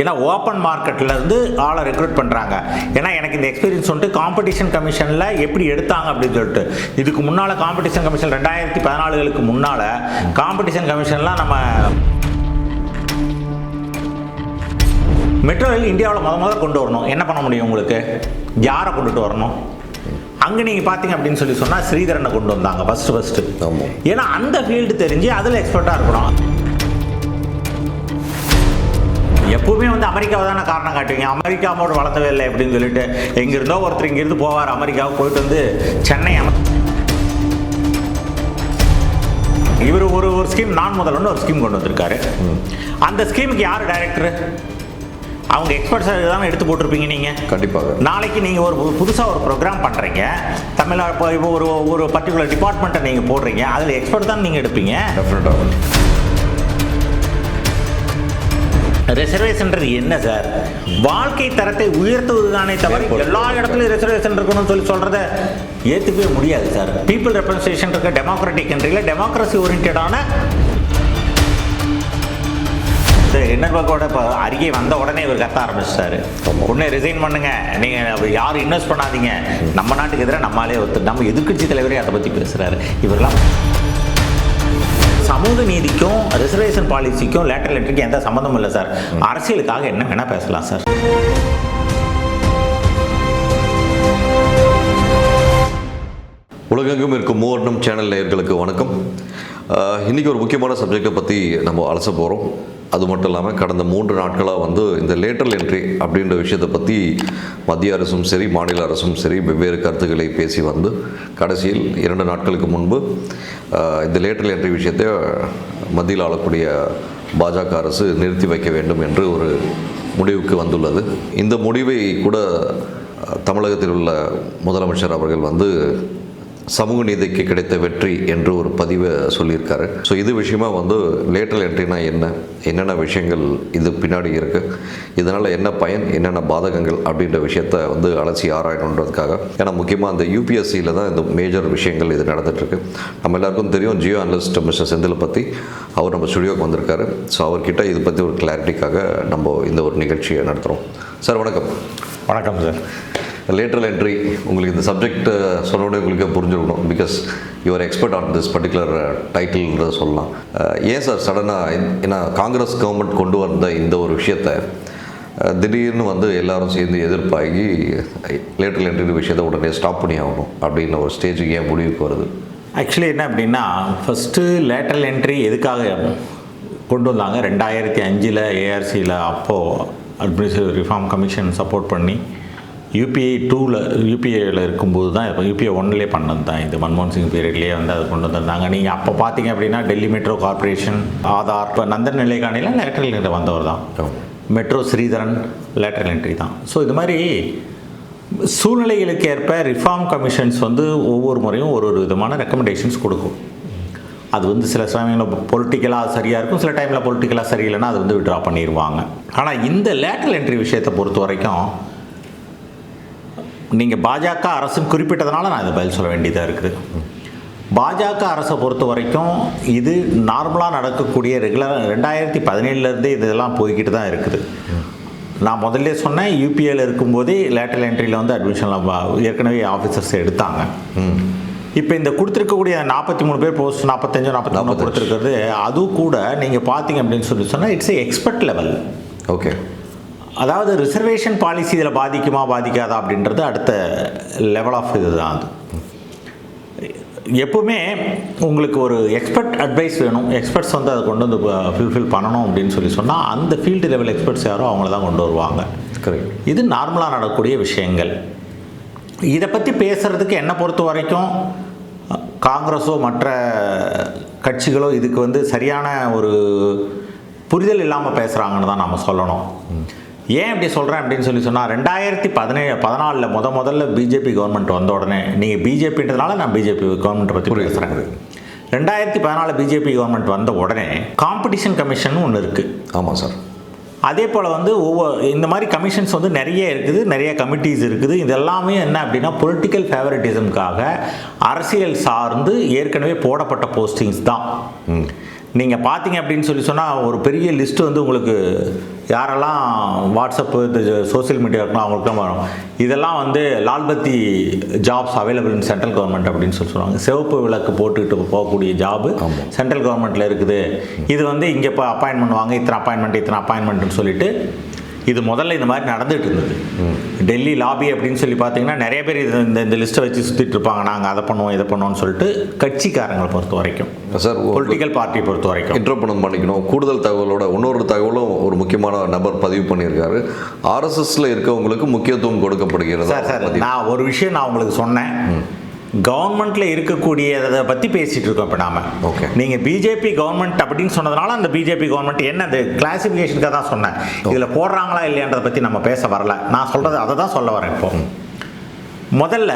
ஏன்னா ஓப்பன் மார்க்கெட்டில் இருந்து ஆளை ரெக்ரூட் பண்ணுறாங்க ஏன்னா எனக்கு இந்த எக்ஸ்பீரியன்ஸ் வந்துட்டு காம்படிஷன் கமிஷனில் எப்படி எடுத்தாங்க அப்படின்னு சொல்லிட்டு. இதுக்கு முன்னால் காம்படிஷன் கமிஷன் ரெண்டாயிரத்தி பதினாலுகளுக்கு முன்னால் காம்படிஷன் கமிஷன்லாம் நம்ம மெட்ரோ ரயில் இந்தியாவில் முத முத கொண்டு வரணும். என்ன பண்ண முடியும் உங்களுக்கு? யாரை கொண்டுட்டு வரணும்? அங்கே நீங்கள் பார்த்தீங்க அப்படின்னு சொல்லி சொன்னால் ஸ்ரீதரனை கொண்டு வந்தாங்க ஃபஸ்ட்டு ஃபஸ்ட்டு. ஏன்னா அந்த ஃபீல்டு தெரிஞ்சு அதில் எக்ஸ்பர்ட்டாக இருக்கணும். எப்பவுமே வந்து அமெரிக்காவை தானே காரணம் காட்டுவீங்க. அமெரிக்காவோட வளர்ந்தவே இல்லை அப்படின்னு சொல்லிட்டு எங்கிருந்தோ ஒருத்தர் இங்கிருந்து போவார். அமெரிக்காவுக்கு போயிட்டு வந்து சென்னை இவர் ஒரு ஒரு ஸ்கீம் நான் முதல்ல ஒரு ஸ்கீம் கொண்டு வந்திருக்காரு. அந்த ஸ்கீமுக்கு யார் டைரக்டர் அவங்க எக்ஸ்பர்ட்ஸ் தானே எடுத்து போட்டிருப்பீங்க நீங்கள் கண்டிப்பாக. நாளைக்கு நீங்கள் ஒரு புதுசாக ஒரு ப்ரோக்ராம் பண்ணுறீங்க தமிழ்நாடு இப்போ இப்போ ஒரு ஒரு பர்டிகுலர் டிபார்ட்மெண்ட்டை நீங்கள் போடுறீங்க. அதில் எக்ஸ்பர்ட் தான் நீங்கள் எடுப்பீங்க. டெஃபினட்டாக ரிசர்வேஷன்ன்றது என்ன சார்? வாழ்க்கை தரத்தை உயர்த்துவது தானே தவிர எல்லா இடத்துலையும் ரிசர்வேஷன் இருக்கணும்னு சொல்லி சொல்கிறத ஏற்றுக்கவே முடியாது சார். பீப்புள் ரெப்ரஸன்டேஷன் இருக்க டெமோக்ராட்டிக் கண்ட்ரியில் டெமோக்ரஸி ஓரியன்டான இன்னர்பக்கோட இப்போ அறிக்கை வந்த உடனே இவர் கத்த ஆரம்பிச்சிட்டாரு. உடனே ரிசைன் பண்ணுங்க. நீங்கள் யாரும் இன்வெஸ்ட் பண்ணாதீங்க. நம்ம நாட்டுக்கு எதிராக நம்மளாலே ஒத்து நம்ம எதிர்க்கட்சி தலைவரே அதை பற்றி பேசுகிறாரு இவரெல்லாம் சமூக நீதிக்கும் ரிசர்வேஷன் பாலிசிக்கும் லேட்டர் லெட்டருக்கு எந்த சம்மந்தமும் இல்லை சார் அரசியலுக்காக என்ன வேணால் பேசலாம் சார் உலகெங்கும் இருக்கும் மூவர்ணம் சேனல் நேயர்களுக்கு வணக்கம். இன்றைக்கி ஒரு முக்கியமான சப்ஜெக்டை பற்றி நம்ம அலச போகிறோம் அது மட்டும் இல்லாமல் கடந்த மூன்று நாட்களாக வந்து இந்த லேட்டரல் என்ட்ரி அப்படின்ற விஷயத்தை பற்றி மத்திய அரசும் சரி மாநில அரசும் சரி வெவ்வேறு கருத்துக்களை பேசி வந்து கடைசியில் இரண்டு நாட்களுக்கு முன்பு இந்த லேட்டரல் என்ட்ரி விஷயத்தை மத்தியில் ஆளக்கூடிய பாஜக அரசு நிறுத்தி வைக்க வேண்டும் என்று ஒரு முடிவுக்கு வந்துள்ளது. இந்த முடிவை கூட தமிழகத்தில் உள்ள முதலமைச்சர் அவர்கள் வந்து சமூக நீதிக்கு கிடைத்த வெற்றி என்று ஒரு பதிவை சொல்லியிருக்காரு. ஸோ இது விஷயமா வந்து லேட்டல் என்ட்ரினா என்ன? என்னென்ன விஷயங்கள் இது பின்னாடி இருக்கு? இதனால் என்ன பயன்? என்னென்ன பாதகங்கள்? அப்படின்ற விஷயத்த வந்து அலசி ஆராயணுன்றதுக்காக. ஏன்னா முக்கியமாக அந்த யூபிஎஸ்சியில் தான் இந்த மேஜர் விஷயங்கள் இது நடந்துட்டுருக்கு. நம்ம எல்லாருக்கும் தெரியும் ஜியோ அனலிஸ்ட் மிஸ்டர் செந்தில் பற்றி அவர் நம்ம ஸ்டுடியோக்கு வந்திருக்காரு. ஸோ அவர்கிட்ட இது பற்றி ஒரு கிளாரிட்டிக்காக நம்ம இந்த ஒரு நிகழ்ச்சியை நடத்துகிறோம் சார் வணக்கம். வணக்கம் சார். லேட்டரல் என்ட்ரி உங்களுக்கு இந்த சப்ஜெக்ட் சொன்னோடனே உங்களுக்கு புரிஞ்சிருக்கணும். Because your expert on this particular டைட்டில்ன்றத சொல்லலாம். ஏன் சார் சடனாக ஏன்னா காங்கிரஸ் கவர்மெண்ட் கொண்டு வந்த இந்த ஒரு விஷயத்தை திடீர்னு வந்து எல்லாரும் சேர்ந்து எதிர்ப்பாகி லேட்டரல் என்ட்ரி விஷயத்தை உடனே ஸ்டாப் பண்ணி ஆகணும் அப்படின்னு ஒரு ஸ்டேஜுக்கு ஏன் முடிவுக்கு வருது? ஆக்சுவலி என்ன அப்படின்னா ஃபஸ்ட்டு லேட்டரல் என்ட்ரி எதுக்காக கொண்டு வந்தாங்க? ரெண்டாயிரத்தி அஞ்சில் ஏஆர்சியில் அப்போது அட்மினிஸ்ட்ரேட்டிவ் ரிஃபார்ம் கமிஷன் சப்போர்ட் பண்ணி யூபிஐ டூவில் யூபிஐயில் இருக்கும்போது தான் இப்போ யூபிஐ ஒன்லேயே பண்ணது தான். இது மன்மோகன் சிங் பீரியட்லேயே வந்து அது கொண்டு வந்திருந்தாங்க நீங்கள் அப்போ பார்த்தீங்க அப்படின்னா டெல்லி மெட்ரோ கார்ப்பரேஷன் ஆதார் இப்போ நந்தன் நிலைக்காணியில் லேட்டரல் என்ட்ரி வந்தவர் தான். மெட்ரோ ஸ்ரீதரன் லேட்டரல் என்ட்ரி தான். ஸோ இது மாதிரி சூழ்நிலைகளுக்கு ஏற்ப ரிஃபார்ம் கமிஷன்ஸ் வந்து ஒவ்வொரு முறையும் ஒரு ஒரு விதமான ரெக்கமெண்டேஷன்ஸ் கொடுக்கும். அது வந்து சில சமயங்களில் பொலிட்டிக்கலாக சரியாக இருக்கும். சில டைமில் பொலிட்டிக்கலாக சரியில்லைன்னா அது வந்து விட்ரா பண்ணிடுவாங்க ஆனால் இந்த லேட்டரல் என்ட்ரி விஷயத்தை பொறுத்த வரைக்கும் நீங்கள் பாஜக அரசுன்னு குறிப்பிட்டதுனால நான் இதை பதில் சொல்ல வேண்டியதாக இருக்குது. பாஜக அரசை பொறுத்த வரைக்கும் இது நார்மலாக நடக்கக்கூடிய ரெகுலர் ரெண்டாயிரத்தி பதினேழுலேருந்தே இதெல்லாம் போய்கிட்டு தான் இருக்குது. நான் முதல்ல சொன்னேன் யூபிஏல இருக்கும்போதே லேட்டரல் என்ட்ரியில் வந்து அட்மிஷன்லாம் ஏற்கனவே ஆஃபீஸர்ஸ் எடுத்தாங்க. இப்போ இந்த கொடுத்துருக்கக்கூடிய நாற்பத்தி மூணு பேர் போஸ்ட் நாற்பத்தஞ்சு நாற்பத்தி மூணு 45. கொடுத்துருக்கிறது அதுவும் கூட நீங்கள் பார்த்தீங்க அப்படின்னு சொல்லி சொன்னால் இட்ஸ் எக்ஸ்பர்ட் லெவல் ஓகே அதாவது ரிசர்வேஷன் பாலிசி இதில் பாதிக்குமா பாதிக்காதா அப்படின்றது அடுத்த லெவல் ஆஃப் இதுதான் அது. எப்பவுமே உங்களுக்கு ஒரு எக்ஸ்பர்ட் அட்வைஸ் வேணும். எக்ஸ்பர்ட்ஸ் வந்து அதை கொண்டு வந்து ஃபில்ஃபில் பண்ணணும் அப்படின்னு சொல்லி சொன்னால் அந்த ஃபீல்டு லெவல் எக்ஸ்பர்ட்ஸ் யாரோ அவங்கள தான் கொண்டு வருவாங்க. கரெக்ட் இது நார்மலாக நடக்கக்கூடிய விஷயங்கள். இதை பற்றி பேசுகிறதுக்கு என்னை பொறுத்த வரைக்கும் காங்கிரஸோ மற்ற கட்சிகளோ இதுக்கு வந்து சரியான ஒரு புரிதல் இல்லாமல் பேசுகிறாங்கன்னு தான் நம்ம சொல்லணும். ஏன் இப்படி சொல்கிறேன் அப்படின்னு சொல்லி சொன்னால் ரெண்டாயிரத்தி பதினேழு பதினாலில் முத முதல்ல பிஜேபி கவர்மெண்ட் வந்த உடனே நீங்கள் பிஜேபின்றதுனால நான் பிஜேபி கவர்மெண்ட்டை பற்றி பேசுகிறேன் ரெண்டாயிரத்தி பதினாலு பிஜேபி கவர்மெண்ட் வந்த உடனே காம்படிஷன் கமிஷன் ஒன்று இருக்குது ஆமாம் சார் அதே போல் வந்து ஒவ்வொரு இந்த மாதிரி கமிஷன்ஸ் வந்து நிறைய இருக்குது நிறைய கமிட்டிஸ் இருக்குது. இது எல்லாமே என்ன அப்படின்னா பொலிட்டிக்கல் ஃபேவரட்டிசம்காக அரசியல் சார்ந்து ஏற்கனவே போடப்பட்ட போஸ்டிங்ஸ் தான். நீங்கள் பார்த்தீங்க அப்படின்னு சொல்லி சொன்னால் ஒரு பெரிய லிஸ்ட் வந்து உங்களுக்கு யாரெல்லாம் வாட்ஸ்அப்பு இந்த சோஷியல் மீடியா இருக்கணும் அவங்களுக்குலாம் வரும். இதெல்லாம் வந்து லால்பத்தி jobs available in central government அப்படின்னு சொல்லி சொல்லுவாங்க. சிவப்பு விளக்கு போட்டுக்கிட்டு போகக்கூடிய ஜாபு சென்ட்ரல் கவர்மெண்ட்டில் இருக்குது. இது வந்து இங்கே இப்போ அப்பாயின்ட் பண்ணுவாங்க இத்தனை அப்பாயின்மெண்ட் இத்தனை அப்பாயின்மெண்ட்னு சொல்லிட்டு இது முதல்ல இந்த மாதிரி நடந்துட்டு இருந்தது. டெல்லி லாபி அப்படின்னு சொல்லி பார்த்தீங்கன்னா நிறைய பேர் இது இந்த இந்த லிஸ்ட்டை வச்சு சுற்றிட்டு இருப்பாங்க. நாங்கள் அதை பண்ணுவோம் இதை பண்ணுவோம்னு சொல்லிட்டு கட்சிக்காரங்களை பொறுத்த வரைக்கும் சார் பொலிட்டிக்கல் பார்ட்டியை பொறுத்த வரைக்கும். இன்டர்பணம் பண்ணிக்கணும். கூடுதல் தகவலோட இன்னொரு தகவலும் ஒரு முக்கியமான நபர் பதிவு பண்ணியிருக்காரு. ஆர்எஸ்எஸ்ல இருக்கவங்களுக்கு முக்கியத்துவம் கொடுக்கப்படுகிறது சார் சார் நான் ஒரு விஷயம் நான் உங்களுக்கு சொன்னேன். கவர்மெண்ட்ல இருக்கக்கூடியதை பத்தி பேசிட்டு இருக்கோம் இப்போ நாம. Okay. நீங்க பிஜேபி கவர்மெண்ட் அப்படின்னு சொன்னதுனால அந்த பிஜேபி கவர்மெண்ட் என்ன அது கிளாசிஃபிகேஷனுக்காக தான் சொன்னேன். இதுல போடுறாங்களா இல்லையான்றதை பத்தி நம்ம பேச வரல. நான் சொல்றது அதை தான் சொல்ல வரேன் இப்போ. முதல்ல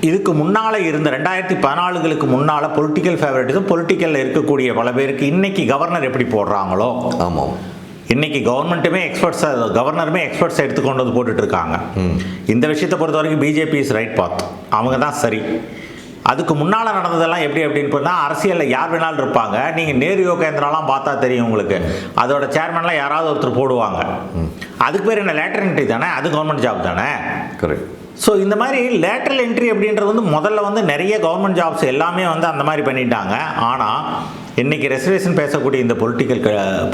இதுக்கு முன்னால இருந்த ரெண்டாயிரத்தி பதினாலுகளுக்கு முன்னால பொலிட்டிக்கல் ஃபேவரட்டிசம் பொலிட்டிக்கல்ல இருக்கக்கூடிய பல பேருக்கு இன்னைக்கு கவர்னர் எப்படி போடுறாங்களோ ஆமாம். இன்னைக்கு கவர்மெண்ட்டுமே எக்ஸ்பர்ட்ஸ் கவர்னருமே எக்ஸ்பர்ட்ஸ் எடுத்து கொண்டு வந்து போட்டுட்டு இருக்காங்க இந்த விஷயத்தை பொறுத்த வரைக்கும் பிஜேபி இஸ் ரைட் பாத் அவங்க தான் சரி. அதுக்கு முன்னால் நடந்ததெல்லாம் எப்படி அப்படின்னு சொன்னால் அரசியலில் யார் வேணாலும் இருப்பாங்க. நீங்கள் நேரு யோக கேந்திராலாம் பார்த்தா தெரியும் உங்களுக்கு. அதோட சேர்மன்லாம் யாராவது ஒருத்தர் போடுவாங்க. அதுக்கு பேர் என்ன? லேட்டர் என்ட்ரி தானே? அது கவர்மெண்ட் ஜாப் தானே? கரெக்ட் ஸோ இந்த மாதிரி லேட்டரல் என்ட்ரி அப்படின்றது வந்து முதல்ல வந்து நிறைய கவர்மெண்ட் ஜாப்ஸ் எல்லாமே வந்து அந்த மாதிரி பண்ணிட்டாங்க. ஆனால் இன்றைக்கி ரெசர்வேஷன் பேசக்கூடிய இந்த பொலிட்டிக்கல்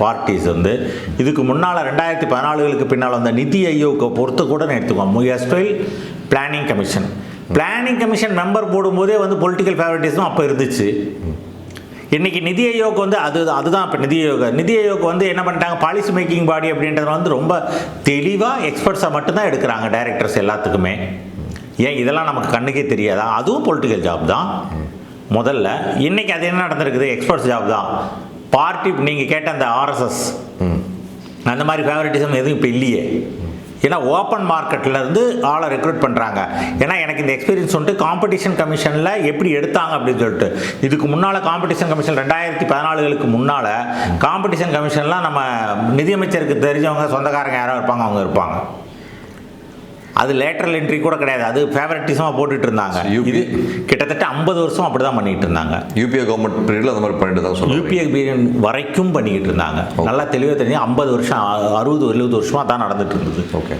பார்ட்டிஸ் uh, வந்து இதுக்கு முன்னால் ரெண்டாயிரத்தி பதினாலுகளுக்கு பின்னால் வந்த நிதி ஆயோக்கை பொறுத்து கூட எடுத்துக்கோம் எஸ்டைல் planning commission planning commission member போடும்போதே வந்து பொலிட்டிக்கல் ஃபேவரட்டிஸும் அப்போ இருந்துச்சு. இன்றைக்கி நிதி ஆயோக் வந்து அது அதுதான் இப்போ நிதி ஆயோக். நிதி ஆயோக் வந்து என்ன பண்ணிட்டாங்க? பாலிசி மேக்கிங் பாடி அப்படின்றது வந்து ரொம்ப தெளிவாக எக்ஸ்பர்ட்ஸை மட்டும்தான் எடுக்கிறாங்க டைரக்டர்ஸ் எல்லாத்துக்குமே. ஏன்? இதெல்லாம் நமக்கு கண்ணுக்கே தெரியாதா? அதுவும் பொலிட்டிக்கல் ஜாப் தான். முதல்ல இன்னைக்கு அது என்ன நடந்திருக்குது? எக்ஸ்பர்ட்ஸ் ஜாப் தான். பார்ட்டி நீங்கள் கேட்ட அந்த ஆர்எஸ்எஸ் அந்த மாதிரி ஃபேவரட்டிசம் எதுவும் இப்போ இல்லையே. ஏன்னா ஓப்பன் மார்க்கெட்ல இருந்து ஆளை ரெக்ரூட் பண்ணுறாங்க ஏன்னா எனக்கு இந்த எக்ஸ்பீரியன்ஸ் வந்துட்டு காம்படிஷன் கமிஷனில் எப்படி எடுத்தாங்க அப்படின்னு சொல்லிட்டு. இதுக்கு முன்னால் காம்படிஷன் கமிஷன் ரெண்டாயிரத்தி பதினாலுகளுக்கு முன்னால் காம்படிஷன் கமிஷன்லாம் நம்ம நிதியமைச்சருக்கு தெரிஞ்சவங்க சொந்தக்காரங்க யாரோ இருப்பாங்க அவங்க இருப்பாங்க. அது லேட்டரல் என்ட்ரி கூட கிடையாது. அது ஃபேவரட்டிசமாக போட்டுட்டு இருந்தாங்க. இது கிட்டத்தட்ட ஐம்பது வருஷம் அப்படி தான் பண்ணிட்டு இருந்தாங்க. யூபிஏ கவர்மெண்ட் பீரியட்ல அந்த மாதிரி பண்ணிட்டு தான் யூபிஐ பீரியட் வரைக்கும் பண்ணிக்கிட்டு இருந்தாங்க. நல்லா தெளிவாக தெரிஞ்சு ஐம்பது வருஷம் அறுபது எழுபது வருஷமாக தான் நடந்துட்டு இருந்தது. ஓகே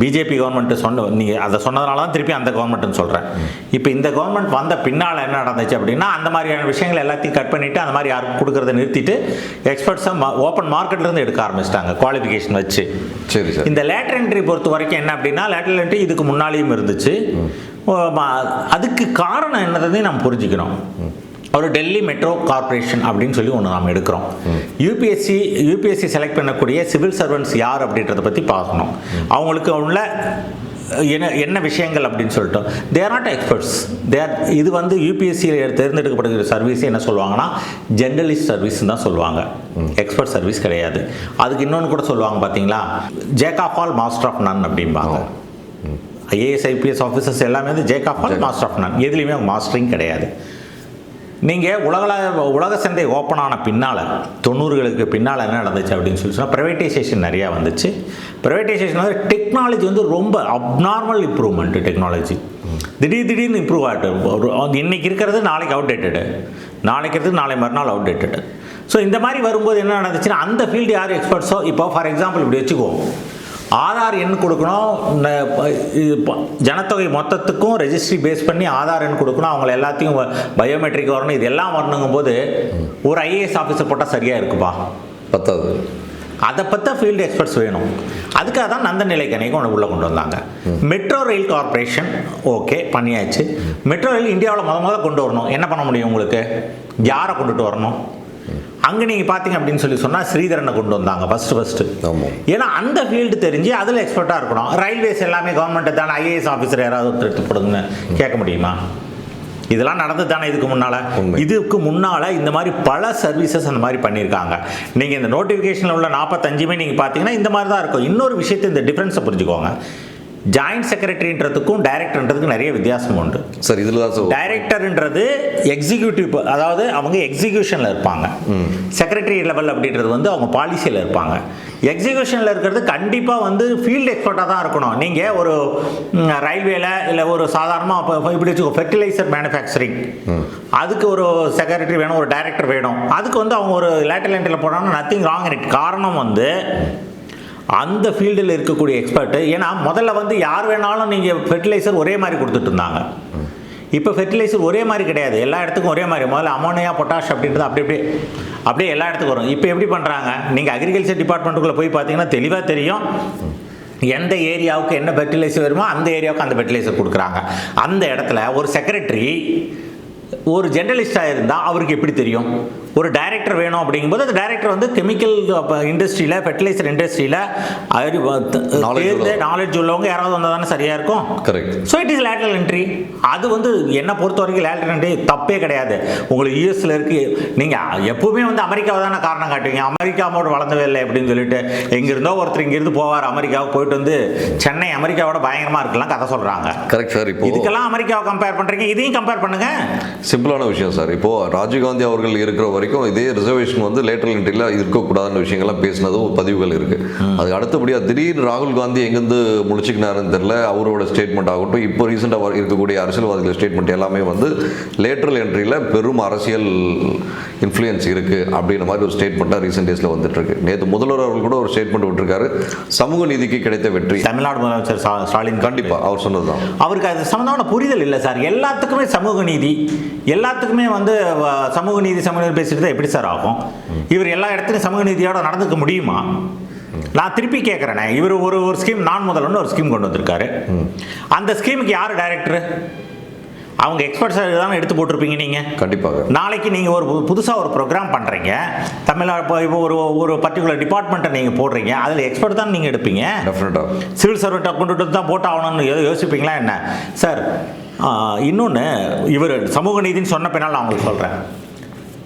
பிஜேபி கவர்மெண்ட் சொன்ன நீங்கள் அதை சொன்னதுனால தான் திருப்பி அந்த கவர்மெண்ட்னு சொல்கிறேன் இப்போ இந்த கவர்மெண்ட் வந்த பின்னால் என்ன நடந்துச்சு அப்படின்னா அந்த மாதிரியான விஷயங்கள் எல்லாத்தையும் கட் பண்ணிவிட்டு அந்த மாதிரி யாருக்கும் கொடுக்கறத நிறுத்திட்டு எக்ஸ்பர்ட்ஸை ஓப்பன் மார்க்கெட்லேருந்து எடுக்க ஆரம்பிச்சிட்டாங்க குவாலிஃபிகேஷன் வச்சு. சரி சார். இந்த லேட்டர் என்ட்ரி பொறுத்த வரைக்கும் என்ன அப்படின்னா லேட்டர் என்ட்ரி இதுக்கு முன்னாலேயும் இருந்துச்சு. அதுக்கு காரணம் என்னதையும் நம்ம புரிஞ்சுக்கணும். ஒரு டெல்லி மெட்ரோ கார்ப்பரேஷன் அப்படின்னு சொல்லி ஒன்று நாம் எடுக்கிறோம். யூபிஎஸ்சி யூபிஎஸ்சி செலக்ட் பண்ணக்கூடிய சிவில் சர்வன்ட்ஸ் யார் அப்படின்றத பற்றி பார்க்கணும். அவங்களுக்கு உள்ள என்ன என்ன விஷயங்கள் அப்படின்னு சொல்லிட்டு. தேர் நாட் எக்ஸ்பர்ட்ஸ் தேர் இது வந்து யூபிஎஸ்சியில் தேர்ந்தெடுக்கப்படுகிற சர்வீஸ் என்ன சொல்லுவாங்கன்னா ஜெர்னலிஸ்ட் சர்வீஸ் தான் சொல்லுவாங்க. எக்ஸ்பர்ட் சர்வீஸ் கிடையாது. அதுக்கு இன்னொன்று கூட சொல்லுவாங்க பார்த்தீங்களா jack of all master of none அப்படிம்பாங்க ஐஏஎஸ் ஐபிஎஸ் ஆஃபீஸர்ஸ் எல்லாமே வந்து jack of all master of none எதுலேயுமே அவங்க மாஸ்டரிங் கிடையாது. நீங்கள் உலகள உலக சந்தை ஓப்பன் ஆன பின்னால் தொண்ணூறுகளுக்கு பின்னால் என்ன நடந்துச்சு அப்படின்னு சொல்லி சொன்னால் ப்ரைவேட்டைசேஷன் நிறையா வந்துச்சு. ப்ரைவேட்டைசேஷன் வந்து டெக்னாலஜி வந்து ரொம்ப அப்நார்மல் இம்ப்ரூவ்மெண்ட்டு டெக்னாலஜி திடீர் திடீர்னு இம்ப்ரூவ் ஆகிட்டு இன்றைக்கி இருக்கிறது நாளைக்கு அவுடேட்டடு நாளைக்கு இருக்கிறது நாளை மறுநாள் அவுடேட்டடு ஸோ இந்த மாதிரி வரும்போது என்ன நடந்துச்சுன்னா அந்த ஃபீல்டு யார் எக்ஸ்பர்ட்ஸோ இப்போ ஃபார் எக்ஸாம்பிள் இப்படி வச்சுக்குவோம். ஆதார் எண் கொடுக்கணும். ஜனத்தொகை மொத்தத்துக்கும் ரெஜிஸ்ட்ரி பேஸ் பண்ணி ஆதார் எண் கொடுக்கணும். அவங்கள எல்லாத்தையும் பயோமெட்ரிக் வரணும். இது எல்லாம் வரணுங்கும் போது ஒரு ஐஏஎஸ் ஆஃபீஸர் போட்டால் சரியாக இருக்குப்பா. பத்தாவது அதை பற்ற ஃபீல்டு எக்ஸ்பர்ட்ஸ் வேணும். அதுக்காக தான் நந்த நிலைக்கணிக்கு ஒன்று உள்ளே கொண்டு வந்தாங்க. மெட்ரோ ரயில் கார்ப்பரேஷன் ஓகே பண்ணியாச்சு. மெட்ரோ ரயில் இந்தியாவில் முத முத கொண்டு வரணும். என்ன பண்ண முடியும் உங்களுக்கு? யாரை கொண்டுட்டு வரணும்? அங்கே நீங்கள் பார்த்தீங்க அப்படின்னு சொல்லி சொன்னால் ஸ்ரீதரனை கொண்டு வந்தாங்க ஃபஸ்ட்டு ஃபஸ்ட்டு ஏன்னா அந்த ஃபீல்டு தெரிஞ்சு அதில் எக்ஸ்பர்ட்டாக இருக்கணும். ரயில்வேஸ் எல்லாமே கவர்மெண்ட் தானே ஐஏஎஸ் ஆஃபீஸர் யாராவது ஒருத்தர் எடுத்து போடுங்கன்னு கேட்க முடியுமா? இதெல்லாம் நடந்தது தானே இதுக்கு முன்னால். இதுக்கு முன்னால் இந்த மாதிரி பல சர்வீசஸ் அந்த மாதிரி பண்ணியிருக்காங்க. நீங்கள் இந்த நோட்டிஃபிகேஷனில் உள்ள நாற்பத்தஞ்சுமே நீங்கள் பார்த்தீங்கன்னா இந்த மாதிரி தான் இருக்கும். இன்னொரு விஷயத்தை இந்த டிஃப்ரென்ஸை புரிஞ்சுக்கோங்க. ஜாயிண்ட் செக்ரட்டரின்றதுக்கும் டைரக்டர்ன்றதுக்கும் நிறைய வித்தியாசம் உண்டு. சார் இதில் தான் சார் டைரக்டர்ன்றது எக்ஸிக்யூட்டிவ் அதாவது அவங்க எக்ஸிக்யூஷனில் இருப்பாங்க. செக்ரட்டரி லெவல் அப்படின்றது வந்து அவங்க பாலிசியில் இருப்பாங்க. எக்ஸிகியூஷனில் இருக்கிறது கண்டிப்பாக வந்து ஃபீல்டு எக்ஸ்பர்ட்டாக தான் இருக்கணும். நீங்கள் ஒரு ரயில்வேல இல்லை ஒரு சாதாரணமாக இப்போ இப்படி வச்சுக்கோ ஃபெர்டிலைசர் மேனுஃபேக்சரிங் அதுக்கு ஒரு செக்ரட்டரி வேணும் ஒரு டைரக்டர் வேணும். அதுக்கு வந்து அவங்க ஒரு லேட்டர் என்ட்ரியில் போனாங்கன்னா நத்திங் ராங் இட் காரணம் வந்து அந்த ஃபீல்டில் இருக்கக்கூடிய எக்ஸ்பர்ட்டு ஏன்னா முதல்ல வந்து யார் வேணாலும் நீங்கள் ஃபெர்டிலைசர் ஒரே மாதிரி கொடுத்துட்டு இருந்தாங்க. இப்போ ஃபெர்டிலைசர் ஒரே மாதிரி கிடையாது. எல்லா இடத்துக்கும் ஒரே மாதிரி. முதல்ல அமோனியா பொட்டாஷ் அப்படின்றது அப்படி அப்படியே அப்படியே எல்லா இடத்துக்கும் வரும். இப்போ எப்படி பண்ணுறாங்க நீங்கள் அக்ரிகல்ச்சர் டிபார்ட்மெண்ட்டுக்குள்ளே போய் பார்த்தீங்கன்னா தெளிவாக தெரியும். எந்த ஏரியாவுக்கு என்ன ஃபெர்டிலைசர் வருமோ அந்த ஏரியாவுக்கு அந்த ஃபெர்டிலைசர் கொடுக்குறாங்க. அந்த இடத்துல ஒரு செக்ரட்டரி ஒரு ஜெர்னலிஸ்டாக இருந்தால் அவருக்கு எப்படி தெரியும்? ஒரு டைரக்டர் வேணும் அப்படிங்கும்போது அந்த டைரக்டர் வந்து கெமிக்கல் இண்டஸ்ட்ரியில் ஃபெர்டிலைசர் இண்டஸ்ட்ரியில். நாலேஜ் உள்ளவங்க. யாராவது வந்தால் தானே சரியாக இருக்கும். Correct so it is lateral entry அது வந்து என்னை பொறுத்த வரைக்கும் லேட்டரல் என்ட்ரி தப்பே கிடையாது. உங்களுக்கு யூஎஸ்ல இருக்கு. நீங்கள் எப்பவுமே வந்து அமெரிக்காவை தானே காரணம் காட்டுவீங்க. அமெரிக்காவோட வளர்ந்தவே இல்லை அப்படின்னு சொல்லிட்டு எங்கிருந்தோ ஒருத்தர் இங்கிருந்து போவார் அமெரிக்காவுக்கு போயிட்டு வந்து சென்னை அமெரிக்காவோட பயங்கரமாக இருக்கலாம் கதை சொல்கிறாங்க கரெக்ட் சார் இப்போ இதுக்கெல்லாம் அமெரிக்காவை கம்பேர் பண்ணுறீங்க இதையும் கம்பேர் பண்ணுங்க. சிம்பிளான விஷயம் சார் இப்போ ராஜீவ்காந்தி அவர்கள் இருக்கிற வரைக்கும் இதே ரிசர்வேஷன் வந்து லேட்டரல் என்ட்ரியில் இருக்கக்கூடாதுன்ற விஷயங்கள்லாம் பேசினதும் பதிவுகள் இருக்கு. அதுக்கு அடுத்தபடியாக திடீர்னு ராகுல் காந்தி எங்கேருந்து முழிச்சுக்கினாருன்னு தெரியல அவரோட ஸ்டேட்மெண்ட் ஆகட்டும் இப்போ ரீசெண்டாக இருக்கக்கூடிய அரசியல்வாதிகள் ஸ்டேட்மெண்ட் எல்லாமே வந்து லேட்டரல் என்ட்ரியில் பெரும் அரசியல் இன்ஃப்ளூயன்ஸ் இருக்கு அப்படின்ற மாதிரி ஒரு ஸ்டேட்மெண்ட்டாக ரீசெண்ட் டேஸில் வந்துட்டு இருக்கு நேற்று முதல்வர் அவர்கள் கூட ஒரு ஸ்டேட்மெண்ட் விட்டுருக்காரு சமூக நீதிக்கு கிடைத்த வெற்றி. தமிழ்நாடு முதலமைச்சர் ஸ்டா- ஸ்டாலின். கண்டிப்பா அவர் சொன்னதுதான். அவருக்கு அது சம்மந்தமான புரிதல் இல்லை சார். எல்லாத்துக்குமே சமூக நீதி எல்லாத்துக்குமே வந்து சமூக நீதி சமூக நீதி தான் எப்படி சார் ஆகும்? இவர் எல்லா இடத்துலையும் சமூக நீதியோட நடந்துக்க முடியுமா? நான் திருப்பி கேட்குறேனே இவர் ஒரு ஒரு ஸ்கீம் நான் முதல்வன்னு ஒரு ஸ்கீம் கொண்டு வந்திருக்காரு. அந்த ஸ்கீமுக்கு யார் டைரக்டர் அவங்க எக்ஸ்பர்ட்ஸ் தானே எடுத்து போட்டிருப்பீங்க நீங்கள் கண்டிப்பாக. நாளைக்கு நீங்கள் ஒரு புதுசாக ஒரு ப்ரோக்ராம் பண்ணுறீங்க தமிழ்நாடு இப்போ இப்போ ஒரு ஒரு பர்டிகுலர் டிபார்ட்மெண்ட்டை நீங்கள் போடுறீங்க. அதில் எக்ஸ்பர்ட் தான் நீங்கள் எடுப்பீங்க? டெஃபினட்டாக சிவில் சர்வெண்ட்டை கொண்டுட்டு தான் போட்டு ஆகணும்னு யோசிப்பீங்களா என்ன? சார் இன்னொன்று இவர் சமூக நீதின்னு சொன்ன பின்னால் நான் உங்களுக்கு சொல்கிறேன்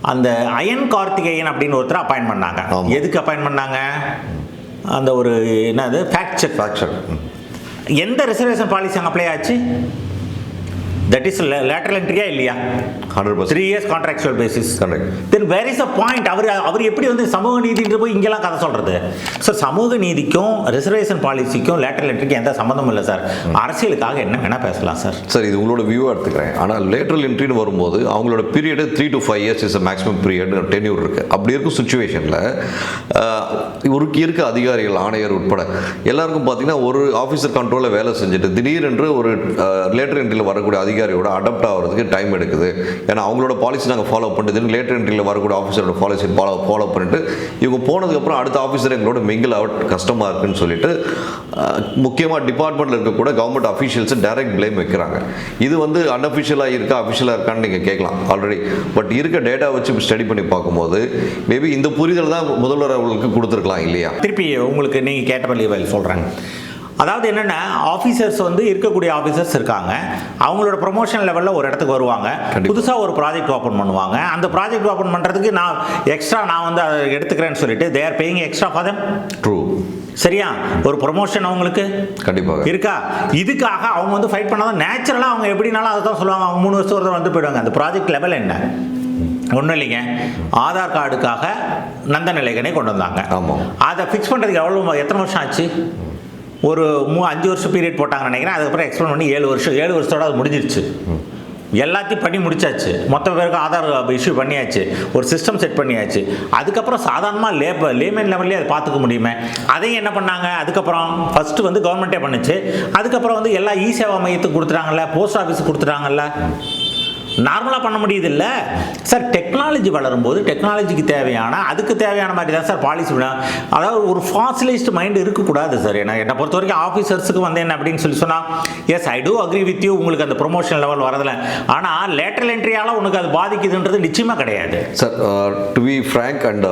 அந்த அயன் கார்த்திகேயன் அப்படின்னு ஒருத்தர் அப்பாயின் பண்ணாங்க. எதுக்கு அப்பாயின் பண்ணாங்க? அந்த ஒரு என்னது? ஃபேக்ட் செக் எந்த ரிசர்வேஷன் பாலிசி அங்கே அப்ளை ஆச்சு? தட் இஸ் லேட்டரல் என்ட்ரியா இல்லையா? Hundred three years contractual basis then where is a point அவர் அவர் எப்படி வந்து சமூக நீதின்ற போய் இங்கெல்லாம் கதை சொல்றது? சார் சமூக நீதிக்கும் ரிசர்வேஷன் பாலிசிக்கும் லேட்டரல் என்ட்ரிக்கும் எந்த சம்மந்தமும் இல்லை சார் அரசியலுக்காக என்ன வேணா பேசலாம் சார் சார் இது உங்களோட வியூவாக எடுத்துக்கிறேன். ஆனால் லேட்டரல் என்ட்ரின்னு வரும்போது அவங்களோட period three to five years is maximum period tenure இருக்கு. அப்படி இருக்கும் சுச்சுவேஷனில் இவருக்கு இருக்க அதிகாரிகள் ஆணையர் உட்பட. எல்லாருக்கும் பார்த்தீங்கன்னா ஒரு ஆஃபீஸர் கண்ட்ரோலில் வேலை செஞ்சுட்டு திடீரென்று ஒரு லேட்டர் என்ட்ரியில் வரக்கூடிய அதிகாரியோட அடாப்ட் ஆகிறதுக்கு டைம் எடுக்குது. ஏன்னா அவங்களோட பாலிசி நாங்கள் ஃபாலோ பண்ணுறது லேட்டர் என்ட்ரியில் வரக்கூடிய ஆஃபீஸரோட பாலிசி ஃபாலோ ஃபாலோ பண்ணிட்டு இவங்க போனதுக்கப்புறம் அடுத்த ஆஃபீஸர் எங்களோட மிங்கில் அவுட் கஷ்டமாக இருக்குன்னு சொல்லிட்டு முக்கியமாக டிபார்ட்மெண்ட்டில் இருக்கக்கூட கவர்மெண்ட் அஃபீஷியல்ஸை டைரக்ட் பிளேம் வைக்கிறாங்க. இது வந்து அன்அஃபிஷியலாக இருக்கா அஃபிஷியலாக இருக்கான்னு நீங்கள் கேட்கலாம் ஆல்ரெடி பட் இருக்க டேட்டா வச்சு ஸ்டடி பண்ணி பார்க்கும்போது மேபி இந்த புரிதல் தான் முதல்வர் அவர்களுக்கு கொடுத்துருக்கலாம் இல்லையா? திருப்பி உங்களுக்கு நீங்கள் கேட்ட பள்ளி சொல்கிறாங்க அதாவது என்னென்னா ஆஃபீஸர்ஸ் வந்து இருக்கக்கூடிய ஆஃபீஸர்ஸ் இருக்காங்க. அவங்களோட ப்ரொமோஷன் லெவலில் ஒரு இடத்துக்கு வருவாங்க. புதுசாக ஒரு ப்ராஜெக்ட் ஓப்பன் பண்ணுவாங்க. அந்த ப்ராஜெக்ட் ஓப்பன் பண்ணுறதுக்கு நான் எக்ஸ்ட்ரா நான் வந்து அதை எடுத்துக்கிறேன்னு சொல்லிட்டு there paying extra for them? True சரியா? ஒரு ப்ரொமோஷன் அவங்களுக்கு? கண்டிப்பாக. இருக்கா? இதுக்காக அவங்க வந்து ஃபைட் பண்ணாதான் நேச்சுரலாக அவங்க எப்படினாலும் அதை தான் சொல்லுவாங்க. அவங்க மூணு வருஷம் ஒரு தடவை வந்து போயிடுவாங்க. அந்த ப்ராஜெக்ட் லெவல் என்ன? ஒன்றும் இல்லைங்க. ஆதார் கார்டுக்காக நந்தநிலைகனை கொண்டு வந்தாங்க. ஆமாம். அதை ஃபிக்ஸ் பண்ணுறதுக்கு எவ்வளோ எத்தனை வருஷம் ஆச்சு? ஒரு மூ அஞ்சு வருஷம் பீரியட் போட்டாங்கன்னு நினைக்கிறேன். அதுக்கப்புறம் எக்ஸ்பிளைன் பண்ணி ஏழு வருஷம் ஏழு வருஷத்தோட அது முடிஞ்சிருச்சு. எல்லாத்தையும் பண்ணி முடிச்சாச்சு. மொத்த பேருக்கு ஆதார் இஷ்யூ பண்ணியாச்சு. ஒரு சிஸ்டம் செட் பண்ணியாச்சு. அதுக்கப்புறம் சாதாரணமாக லே லேமேன் லெவல்லே அதை பார்த்துக்க முடியுமே. அதையும் என்ன பண்ணாங்க? அதுக்கப்புறம் ஃபஸ்ட்டு வந்து கவர்மெண்ட்டே பண்ணுச்சு. அதுக்கப்புறம் வந்து எல்லா இ சேவா மையத்துக்கு கொடுத்துட்டாங்கல்ல போஸ்ட் ஆஃபீஸுக்கு கொடுத்துட்டாங்கல்ல. நார்மலாக பண்ண முடியுது இல்லை? சார் டெக்னாலஜி வளரும்போது டெக்னாலஜிக்கு தேவையான அதுக்கு தேவையான மாதிரி தான் சார் பாலிசி அதாவது ஒரு ஃபாசிலைஸ்டு மைண்ட் இருக்கக்கூடாது சார். ஏன்னா என்னை பொறுத்த வரைக்கும் ஆஃபீஸர்ஸுக்கு வந்து என்ன அப்படின்னு சொல்லி சொன்னால் yes I do agree with you உங்களுக்கு அந்த ப்ரொமோஷன் லெவல் வரதில்ல. ஆனால் லேட்டரல் என்ட்ரியால் உனக்கு அது பாதிக்குதுன்றது நிச்சயமாக கிடையாது. Sir to be frank and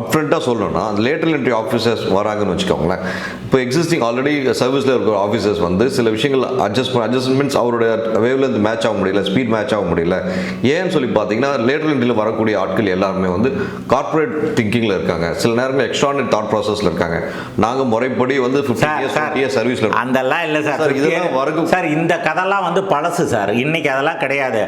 அப்ரண்ட்டாக சொல்லணும்னா லேட்டர் என்ட்ரி ஆஃபீஸர்ஸ் வராங்கன்னு வச்சுக்கோங்களேன். இப்போ எக்ஸிஸ்டிங் ஆல்ரெடி சர்வீஸில் இருக்கிற ஆஃபீஸர்ஸ் வந்து சில விஷயங்கள் அட்ஜஸ்ட் அட்ஜஸ்ட்மெண்ட்ஸ் அவருடைய வேவ்லேருந்து மேட்ச் ஆக முடியல ஸ்பீட் மேட்ச் ஆக முடியல. ஏன்னு சொல்லி பார்த்தீங்கன்னா லேட்டர் என்ட்ரியில் வரக்கூடிய ஆட்கள் எல்லாருமே வந்து கார்ப்பரேட் திங்கிங்கில் இருக்காங்க. சில நேரங்கள் எக்ஸ்ட்ரானரி தாட் ப்ராசஸில் இருக்காங்க. நாங்கள் முறைப்படி வந்து ஃபிஃப்டி இயர்ஸ் சர்வீஸில் அதெல்லாம் இல்லை சார். இதெல்லாம் வரகு- சார் இந்த கதெல்லாம் வந்து பழசு சார். இன்னைக்கு அதெல்லாம் கிடையாது.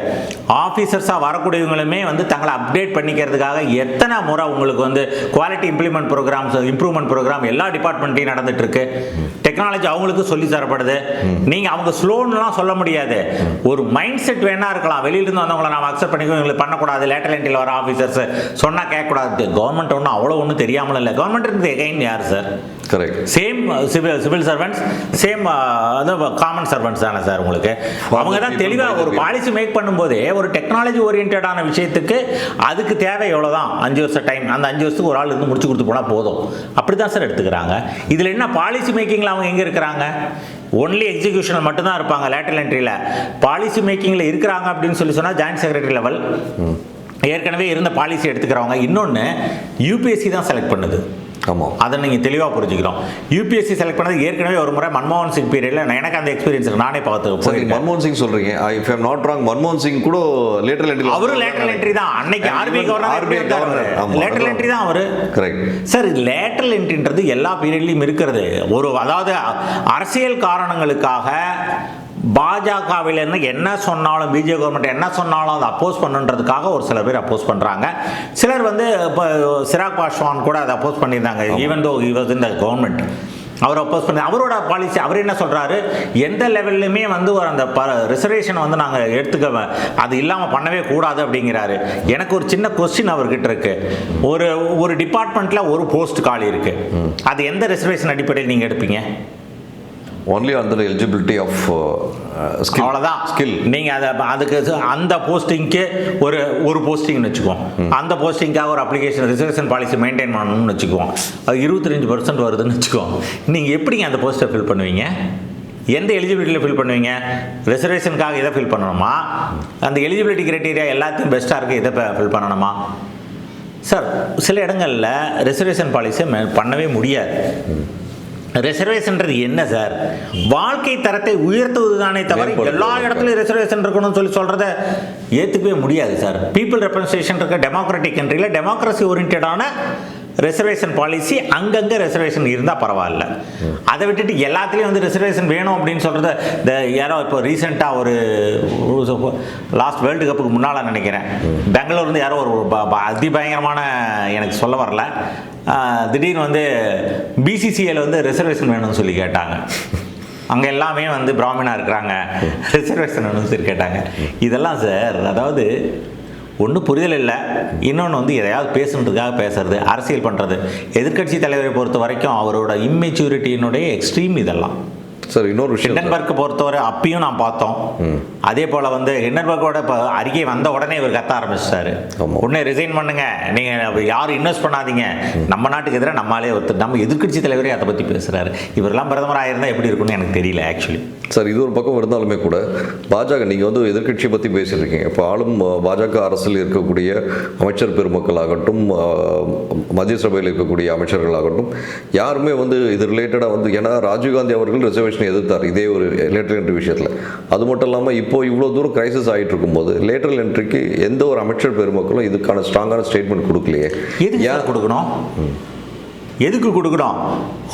ஆஃபீஸர்ஸாக வரக்கூடியவங்களுமே வந்து தங்களை அப்டேட் பண்ணிக்கிறதுக்காக எத்தனை முறை உங்களுக்கு வந்து quality implement programs improvement program எல்லா டிபார்ட்மெண்ட்டையும் நடந்துட்டு இருக்கு டெக்னாலஜி அவங்களுக்கு சொல்லி தரப்படுது. நீங்க அவங்க ஸ்லோன்னுலாம் சொல்ல முடியாது. ஒரு மைண்ட் செட் வேணா இருக்கலாம். வெளியில இருந்து வந்தவங்களை நாம அக்செப்ட் பண்ணிக்கோ எங்களுக்கு பண்ணக்கூடாது. லேட்டர் என்ட்ரியில் வர ஆஃபீஸர்ஸ் சொன்னா கேட்கக்கூடாது. கவர்மெண்ட் ஒன்றும் அவ்வளோ ஒன்றும் தெரியாமல் இல்லை கவர்மெண்ட் இருக்குது எகைன் யார் sir correct same civil civil servants same அது காமன் சர்வெண்ட்ஸ் தானே சார் உங்களுக்கு? அவங்க தான் தெளிவாக ஒரு. பாலிசி மேக் பண்ணும்போதே ஒரு டெக்னாலஜி ஓரியன்டான விஷயத்துக்கு அதுக்கு தேவை எவ்வளோதான் அஞ்சு வருஷம் டைம் அந்த அஞ்சு வருஷத்துக்கு ஒரு ஆள் இருந்து முடிச்சு கொடுத்து போனால் போதும். அப்படி தான் சார் எடுத்துக்கிறாங்க. இதில் என்ன பாலிசி மேக்கிங்கில் அவங்க எங்கே இருக்கிறாங்க? ஒன்லி எக்ஸிகியூஷனில் மட்டும்தான் இருப்பாங்க லேட்டரல் என்ட்ரியில் பாலிசி மேக்கிங்கில் இருக்கிறாங்க அப்படின்னு சொல்லி சொன்னால் ஜாயின்ட் செக்ரட்டரி லெவல் ஏற்கனவே இருந்த பாலிசி எடுத்துக்கிறவங்க இன்னொன்று யூபிஎஸ்சி தான் செலக்ட் பண்ணுது. ஆமாம் அதை நீங்கள் தெளிவாக புரிஞ்சுக்கிறோம் யூபிஎஸ்சி செலக்ட் பண்ணது ஏற்கனவே ஒரு முறை மன்மோகன் சிங் பீரியடில் எனக்கு அந்த எக்ஸ்பீரியன்ஸ் நானே பார்த்து சரி மன்மோகன் சிங் சொல்றீங்க. இஃப் ஐம் நாட் ராங் மன்மோகன் சிங் கூட லேட்டர் என்ட்ரி அவரும் லேட்டரல் என்ட்ரி தான். அன்னைக்கு ஆர்பிஐ. கவர்னர் லேட்டரல் என்ட்ரி தான் அவரு. கரெக்ட் சார் லேட்டரல் என்ட்ரின்றது எல்லா பீரியட்லையும் இருக்கிறது. ஒரு அதாவது அரசியல் காரணங்களுக்காக பாஜகவிலேருந்து என்ன சொன்னாலும் பிஜேபி கவர்மெண்ட் என்ன சொன்னாலும் அதை அப்போஸ் பண்ணுன்றதுக்காக ஒரு சில பேர் அப்போஸ் பண்ணுறாங்க சிலர் வந்து இப்போ சிராக் பாஸ்வான் கூட அதை அப்போஸ் பண்ணியிருந்தாங்க. Even though in the government our oppose பண்ணி அவரோட பாலிசி அவர் என்ன சொல்கிறாரு எந்த லெவல்லையுமே வந்து ஒரு அந்த ப ரிசர்வேஷனை வந்து நாங்கள் எடுத்துக்க அது இல்லாமல் பண்ணவே கூடாது அப்படிங்கிறாரு. எனக்கு ஒரு சின்ன கொஸ்டின் அவர்கிட்ட இருக்கு. ஒரு ஒரு டிபார்ட்மெண்ட்டில் ஒரு போஸ்ட் காலி இருக்கு. அது எந்த ரிசர்வேஷன் அடிப்படையில் நீங்கள் எடுப்பீங்க? ஒன்லி அந்த எலிஜிபிலிட்டி ஆஃப் ஸ்கில் அவ்வளோதான் ஸ்கில் நீங்கள் அதை அதுக்கு அந்த போஸ்டிங்க்கு ஒரு ஒரு போஸ்டிங்னு வச்சுக்குவோம். அந்த போஸ்டிங்காக ஒரு அப்ளிகேஷன் ரிசர்வேஷன் பாலிசி மெயின்டைன் பண்ணணும்னு வச்சுக்குவோம். அது இருபத்தஞ்சு பர்சன்ட் வருதுன்னு வச்சுக்குவோம். நீங்கள் எப்படிங்க அந்த போஸ்ட்டை ஃபில் பண்ணுவீங்க? எந்த எலிஜிபிலிட்டியில் ஃபில் பண்ணுவீங்க? ரிசர்வேஷனுக்காக இதை ஃபில் பண்ணணுமா? அந்த எலிஜிபிலிட்டி கிரைட்டீரியா எல்லாத்தையும் பெஸ்ட்டாக இருக்குது இதை ஃபில் பண்ணணுமா? சார் சில இடங்களில் ரிசர்வேஷன் பாலிசியை பண்ணவே முடியாது. ரிசர்வேஷன்ன்றது என்ன சார் வாழ்க்கை தரத்தை உயர்த்துவது தானே தவிர. எல்லா இடத்துலையும் ரிசர்வேஷன் இருக்கணும்னு சொல்லி சொல்கிறத ஏற்றுக்கவே முடியாது சார் பீப்புள் ரெப்ரசன்டேஷன் இருக்க டெமோக்ராட்டிக் கண்ட்ரியில் டெமோக்ரஸி ஓரியன்டான ரிசர்வேஷன் பாலிசி அங்கங்கே ரிசர்வேஷன் இருந்தால் பரவாயில்ல. அதை விட்டுட்டு எல்லாத்துலேயும் வந்து ரிசர்வேஷன் வேணும் அப்படின்னு சொல்கிறத இந்த யாரோ இப்போ ரீசெண்டாக ஒரு லாஸ்ட் வேர்ல்டு கப்புக்கு முன்னால் நினைக்கிறேன். பெங்களூர்லேருந்து யாரோ ஒரு ப- ப- அதிபயங்கரமான எனக்கு சொல்ல வரல. திடீர்னு வந்து பிசிசிஐயில் வந்து ரிசர்வேஷன் வேணும்னு சொல்லி கேட்டாங்க. அங்கே எல்லாமே வந்து பிராமினாக இருக்கிறாங்க. ரிசர்வேஷன் வேணும்னு சொல்லி கேட்டாங்க. இதெல்லாம் சார் அதாவது ஒன்றும் புரிதல் இல்லை. இன்னொன்று வந்து எதையாவது பேசுன்றதுக்காக பேசுறது அரசியல் பண்ணுறது எதிர்க்கட்சி தலைவரை பொறுத்த வரைக்கும் அவரோட இம்மெச்சூரிட்டியினுடைய எக்ஸ்ட்ரீம் இதெல்லாம். சார் இன்னொரு விஷயம். ஹிண்டன்பர்க் பொறுத்தவரை அப்பயும் நான் பார்த்தோம். அதே போல் வந்து ஹிண்டன்பர்க்கோட இப்போ அறிக்கை வந்த உடனே இவர் கத்த ஆரம்பிச்சிட்டாரு. உடனே ரிசைன் பண்ணுங்க. நீங்கள் யாரும் இன்வெஸ்ட் பண்ணாதீங்க. நம்ம நாட்டுக்கு எதிராக நம்மளாலே ஒருத்தர் நம்ம எதிர்க்கட்சி தலைவரே அதை பற்றி பேசுகிறாரு இவரெல்லாம் பிரதமர் ஆயிருந்தா எப்படி இருக்கும்னு எனக்கு தெரியல ஆக்சுவலி சார் இது ஒரு பக்கம் இருந்தாலுமே கூட பாஜக நீங்கள் வந்து எதிர்க்கட்சியை பற்றி பேசியிருக்கீங்க. இப்போ ஆளும் பாஜக அரசில் இருக்கக்கூடிய அமைச்சர் பெருமக்களாகட்டும் மத்திய சபையில் இருக்கக்கூடிய அமைச்சர்களாகட்டும் யாருமே வந்து இது ரிலேட்டடாக வந்து ஏன்னா ராஜீவ்காந்தி அவர்கள் ரிசர்வேஷனை எதிர்த்தார் இதே ஒரு லேட்டர் என்ட்ரி விஷயத்தில். அது மட்டும் இல்லாமல் இப்போ இவ்வளோ தூரம் கிரைசிஸ் ஆகிட்டு இருக்கும்போது லேட்டரல் என்ட்ரிக்கு எந்த ஒரு அமைச்சர் பெருமக்களும் இதுக்கான ஸ்ட்ராங்கான ஸ்டேட்மெண்ட் கொடுக்கலையே. எதுக்கு சார் கொடுக்கணும்? எதுக்கு கொடுக்கணும்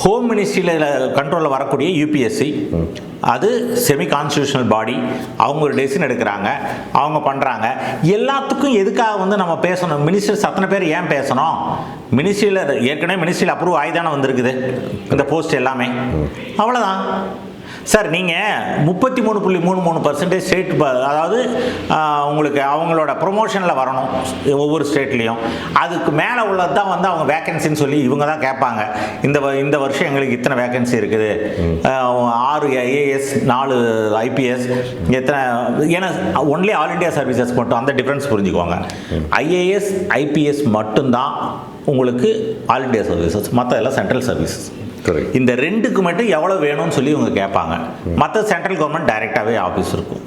ஹோம் மினிஸ்ட்ரியில் கண்ட்ரோலில் வரக்கூடிய யூபிஎஸ்சி அது செமி கான்ஸ்டியூஷனல் பாடி அவங்க ஒரு டெசிஷன் எடுக்கிறாங்க. அவங்க பண்ணுறாங்க எல்லாத்துக்கும் எதுக்காக வந்து நம்ம பேசணும்? மினிஸ்டர்ஸ் அத்தனை பேர் ஏன் பேசணும்? மினிஸ்ட்ரியில் ஏற்கனவே மினிஸ்ட்ரியில் அப்ரூவ் ஆகி தானே வந்திருக்குது. இந்த போஸ்ட் எல்லாமே. அவ்வளோதான் சார் நீங்கள் முப்பத்தி மூணு புள்ளி மூணு மூணு பர்சன்டேஜ் ஸ்டேட் அதாவது உங்களுக்கு அவங்களோட ப்ரொமோஷனில் வரணும் ஒவ்வொரு ஸ்டேட்லேயும் அதுக்கு மேலே உள்ளது தான் வந்து அவங்க வேக்கன்சின்னு சொல்லி இவங்க தான் கேட்பாங்க. இந்த வ- இந்த வருஷம் எங்களுக்கு இத்தனை வேக்கன்சி இருக்குது. ஆறு ஐஏஎஸ் நாலு ஐபிஎஸ் எத்தனை ஏன்னா ஒன்லி ஆல் இண்டியா சர்வீசஸ் மட்டும் அந்த டிஃப்ரென்ஸ் புரிஞ்சுக்கோங்க ஐஏஎஸ் ஐபிஎஸ் மட்டும்தான் உங்களுக்கு ஆல் இண்டியா சர்வீசஸ் மற்ற எல்லாம் சென்ட்ரல் சர்வீசஸ் இந்த ரெண்டுக்கு மட்டும் எவ்வளோ வேணும்னு சொல்லி இவங்க கேட்பாங்க. மற்ற சென்ட்ரல் கவர்மெண்ட் டைரெக்டாகவே ஆஃபீஸ் இருக்கும்.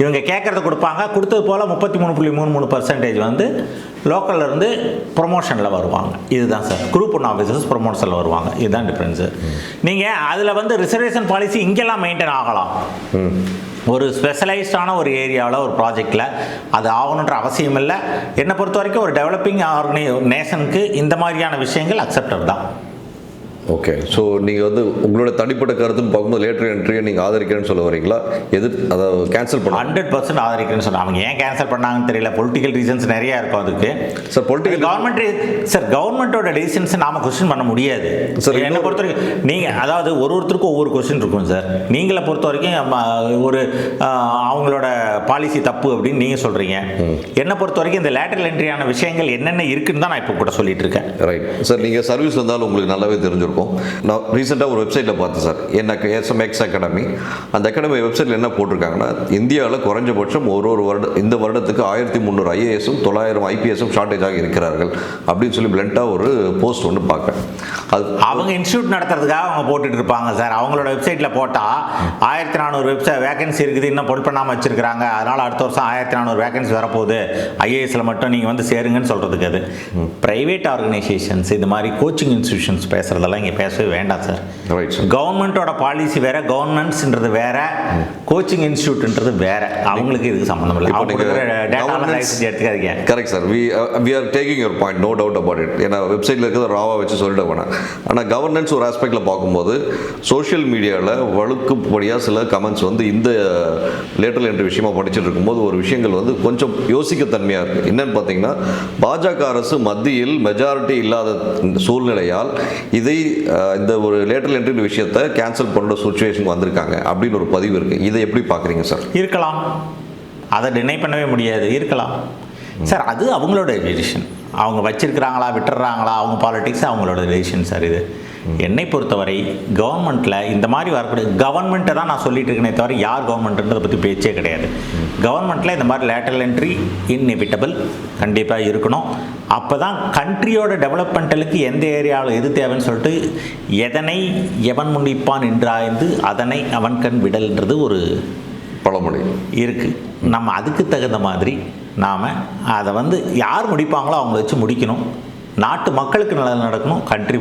இவங்க கேட்கறத கொடுப்பாங்க. கொடுத்தது போல் முப்பத்தி மூணு புள்ளி மூணு மூணு பர்சன்டேஜ் வந்து லோக்கல்ல இருந்து ப்ரொமோஷனில் வருவாங்க. இதுதான் சார் குரூப் ஒன் ஆஃபீஸர்ஸ் ப்ரொமோஷனில் வருவாங்க. இதுதான் டிஃப்ரென்ஸு நீங்கள் அதில் வந்து ரிசர்வேஷன் பாலிசி இங்கெல்லாம் மெயின்டைன் ஆகலாம். ஒரு ஸ்பெஷலைஸ்டான ஒரு ஏரியாவில் ஒரு ப்ராஜெக்டில் அது ஆகணுன்ற அவசியம் இல்லை. என்னை பொறுத்த வரைக்கும் ஒரு டெவலப்பிங் ஆர்கனை நேஷனுக்கு இந்த மாதிரியான விஷயங்கள் அக்செப்டட் தான். ஓகே ஸோ நீங்கள் வந்து உங்களோட தனிப்பட்ட கருத்துன்னு பார்க்கும்போது லேட்டர் என்ட்ரியை நீங்கள் ஆதரிக்கிறேன்னு சொல்ல வரீங்களா? எது அதை கேன்சல் பண்ண ஹண்ட்ரட் பர்சன்ட் ஆதரிக்கிறேன்னு சொன்னாங்க அவங்க ஏன் கேன்சல் பண்ணாங்கன்னு தெரியல. பொலிட்டிக்கல் ரீசன்ஸ் நிறைய இருக்கும் அதுக்கு. சார் பொலிட்டிக்கல் கவர்மெண்ட் சார் கவர்மெண்ட்டோட டெசிஷன்ஸ் நாம கொஸ்டின் பண்ண முடியாது. சார் என்னை பொறுத்த வரைக்கும் நீங்கள் அதாவது ஒரு ஒருத்தருக்கும் ஒவ்வொரு கொஸ்டின் இருக்கும் சார் நீங்களை பொறுத்த வரைக்கும் ஒரு அவங்களோட பாலிசி தப்பு அப்படின்னு நீங்கள் சொல்கிறீங்க என்னை பொறுத்த வரைக்கும் இந்த லேட்டரல் என்ட்ரியான விஷயங்கள் என்னென்ன இருக்குன்னு தான் நான் இப்போ கூட சொல்லிட்டு இருக்கேன். ரைட் சார் நீங்கள் சர்வீஸ் இருந்தாலும் உங்களுக்கு நல்லாவே தெரிஞ்சிருக்கும். நான் ரீசெண்டாக ஒரு வெப்சைட்டில் பார்த்தேன் சார் என்ன எஸ்எம்எக்ஸ் அகாடமி அந்த அகாடமி வெப்சைட்டில் என்ன போட்டிருக்காங்கன்னா இந்தியாவில் குறைஞ்சபட்சம் ஒரு ஒரு வருட இந்த வருடத்துக்கு ஆயிரத்தி முந்நூறு ஐஏஎஸும் தொள்ளாயிரம் ஐபிஎஸும் ஷார்ட்டேஜாக இருக்கிறார்கள் அப்படின்னு சொல்லி பிளண்ட்டாக ஒரு போஸ்ட் ஒன்று பார்க்கேன் அது அவங்க இன்ஸ்டியூட் நடத்துறதுக்காக அவங்க போட்டுட்டு இருப்பாங்க சார் அவங்களோட வெப்சைட்டில் போட்டால் ஆயிரத்தி நானூறு வெப்சைட் வேகன்சி இருக்குது இன்னும் பொல் பண்ணாமல் வச்சிருக்காங்க அதனால் அடுத்த வருஷம் ஆயிரத்தி நானூறு வேகன்சி வரப்போகுது. ஐஏஎஸ்ல மட்டும் நீங்கள் வந்து சேருங்கன்னு சொல்கிறதுக்கு அது. ப்ரைவேட் ஆர்கனைசேஷன்ஸ் இது மாதிரி கோச்சிங் இன்ஸ்டியூஷன்ஸ் பேசுகிறதெல்லாம் இங்கே பேசவே வேண்டாம் சார் கவர்மெண்ட்டோட பாலிசி வேற கவர்னன்ஸ்ன்றது வேற கோச்சிங் இன்ஸ்டியூட்ன்றது வேற. அவங்களுக்கு இதுக்கு சம்மந்தம் இல்லை. எடுத்துக்காதீங்க. Correct sir we we are taking your point no doubt about it ஏன்னா வெப்சைட்டில் இருக்கிறத ராவாக வச்சு சொல்லிட வேணாம் ஆனால் கவர்னன்ஸ் ஒரு ஆஸ்பெக்டில் பார்க்கும்போது சோஷியல் மீடியாவில் வழுக்குப்படியாக சில கமெண்ட்ஸ் வந்து இந்த லேட்டர் என்ட்ரி விஷயமா படிச்சுட்டு இருக்கும்போது ஒரு விஷயங்கள் வந்து கொஞ்சம் யோசிக்கத்தன்மையாக இருக்குது என்னன்னு பார்த்தீங்கன்னா பாஜக அரசு மத்தியில் மெஜாரிட்டி இல்லாத சூழ்நிலையால் இதை இந்த ஒரு லேட்டர் என்ட்ரி விஷயத்தை கேன்சல் பண்ணுற சுச்சுவேஷன் வந்திருக்காங்க அப்படின்னு ஒரு பதிவு இருக்குது இதை எப்படி பார்க்குறீங்க சார் இருக்கலாம். அதை டினை பண்ணவே முடியாது. இருக்கலாம். சார் அது அவங்களோட டெசிஷன் அவங்க வச்சிருக்கிறாங்களா விட்டுறாங்களா அவங்க பாலிட்டிக்ஸ் அவங்களோட டெசிஷன் சார் இது. என்னை பொறுத்தவரை கவர்மெண்ட்டில் இந்த மாதிரி வரக்கூடிய கவர்மெண்ட்டை தான் நான் சொல்லிட்டு இருக்கேனே தவிர யார் கவர்மெண்ட்ன்றதை பற்றி பேச்சே கிடையாது. கவர்மெண்ட்டில் இந்த மாதிரி லேட்டரல் என்ட்ரி இன்எவிட்டபிள் கண்டிப்பாக இருக்கணும். அப்போ தான் கண்ட்ரியோட டெவலப்மெண்ட்டலுக்கு எந்த ஏரியாவில் எது தேவைன்னு சொல்லிட்டு எதனை எவன் முன்னிப்பான் என்றாய்ந்து அதனை அவன் கண் விடல்ன்றது ஒரு பழமொழி. இருக்குது நம்ம அதுக்கு தகுந்த மாதிரி நாம் அதை வந்து யார் முடிப்பாங்களோ அவங்கள வச்சு முடிக்கணும். நாட்டு மக்களுக்கு நல்லது நடக்கணும் கண்ட்ரி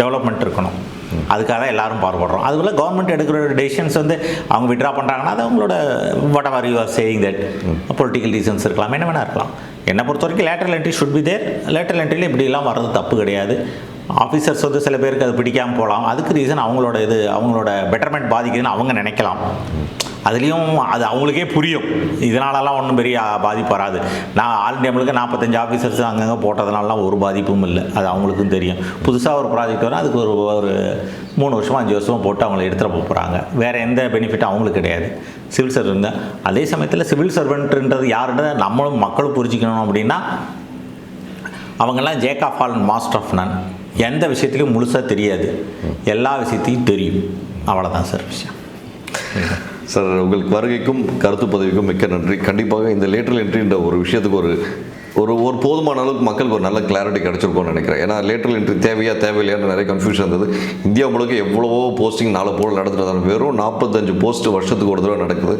டெவலப்மெண்ட் இருக்கணும். அதுக்காக தான் எல்லாரும் பாடுபடுறோம். அதுக்குள்ள கவர்மெண்ட் எடுக்கிற டெசிஷன்ஸ் வந்து அவங்க விட்ரா பண்ணுறாங்கன்னா அது அவங்களோட whatever you are saying that political reasons இருக்கலாம் என்ன வேணா இருக்கலாம். என்னை பொறுத்த வரைக்கும் lateral entry should be there lateral என்ட்ரியில் இப்படிலாம் வர்றது தப்பு கிடையாது. ஆஃபீஸர்ஸ் வந்து சில பேருக்கு அது பிடிக்காமல் போகலாம். அதுக்கு ரீசன் அவங்களோட இது அவங்களோட பெட்டர்மெண்ட் பாதிக்குதுன்னு அவங்க நினைக்கலாம். அதுலேயும் அது அவங்களுக்கே புரியும். இதனாலலாம் ஒன்றும் பெரிய பாதிப்பு வராது. நான் ஆல் இண்டியா நாற்பத்தஞ்சு ஆஃபீஸர்ஸ் அங்கங்கே போட்டதுனாலலாம் ஒரு பாதிப்பும் இல்லை. அது அவங்களுக்கும் தெரியும். புதுசாக ஒரு ப்ராஜெக்ட் வரும் அதுக்கு ஒரு ஒரு மூணு வருஷமோ அஞ்சு வருஷமோ போட்டு அவங்கள எடுத்துகிட்டு போகிறாங்க வேறு எந்த பெனிஃபிட்டும் அவங்களுக்கு கிடையாது. சிவில் சர்வெண்ட் தான். அதே சமயத்தில் சிவில் சர்வெண்ட்ன்றது யாருன்னு நம்மளும் மக்களும் புரிஞ்சுக்கணும் அப்படின்னா அவங்கெல்லாம் jack of all master of none எந்த விஷயத்துலையும் முழுசாக தெரியாது. எல்லா விஷயத்தையும் தெரியும். அவ்வளோதான் சார் விஷயம். சார் உங்களுக்கு வருகைக்கும் கருத்து பதவிக்கும் மிக்க நன்றி. கண்டிப்பாக இந்த லேட்டர் என்ட்ரின்ற ஒரு விஷயத்துக்கு ஒரு ஒரு ஒரு போதுமான அளவுக்கு மக்களுக்கு ஒரு நல்ல கிளாரிட்டி கிடைச்சிருக்கும்னு நினைக்கிறேன். ஏன்னா லேட்டரல் என்ட்ரி தேவையா தேவையில்லையான்னு நிறைய கன்ஃபியூஷன் இருந்தது. இந்தியா முழுக்க எவ்வளவோ போஸ்டிங் நாலு போல் நடந்துட்டு வெறும் நாற்பத்தஞ்சு போஸ்ட் வருஷத்துக்கு ஒரு தடவை நடக்குது.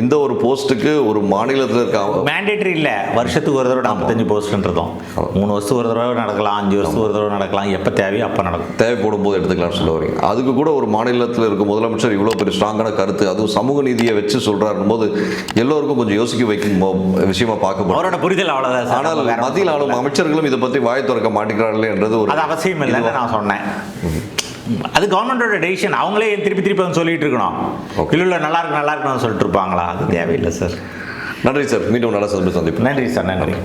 இந்த ஒரு போஸ்ட்டுக்கு ஒரு மாநிலத்தில் இருக்க மேண்டேட்டரி இல்லை. வருஷத்துக்கு ஒரு தடவை நாற்பத்தஞ்சு போஸ்ட்ன்றதும் மூணு வருஷத்துக்கு ஒரு தடவை நடக்கலாம் அஞ்சு வருஷத்துக்கு ஒரு தடவை நடக்கலாம். எப்போ தேவையோ அப்போ நடக்கும். தேவைப்படும் போது எடுத்துக்கலாம்னு சொல்ல வரீங்க. அதுக்கு கூட ஒரு மாநிலத்தில் இருக்க முதலமைச்சர் இவ்வளோ பெரிய ஸ்ட்ராங்கான கருத்து. அதுவும் சமூக நீதியை வச்சு சொல்கிறாருன்னு போது எல்லோருக்கும் கொஞ்சம் யோசிக்க வைக்கும் விஷயமா பார்க்கப்படும் அவரோட புரிதல் அவ்வளோதான் ஆனால் மத்தியில் ஆளும் அமைச்சர்களும் இதை பற்றி வாய் திறக்க மாட்டேங்கிறார்களே என்றது ஒரு அது அவசியம் இல்லைன்னு நான் சொன்னேன். அது கவர்மெண்டோட டெசிஷன் அவங்களே திருப்பி திருப்பி வந்து சொல்லிட்டு இருக்கணும். இல்லை இல்லை நல்லா இருக்கு நல்லா இருக்குன்னு சொல்லிட்டு இருப்பாங்களா? அது தேவையில்லை சார் நன்றி சார் மீண்டும் நல்ல சந்திப்பு நன்றி சார் நன்றி.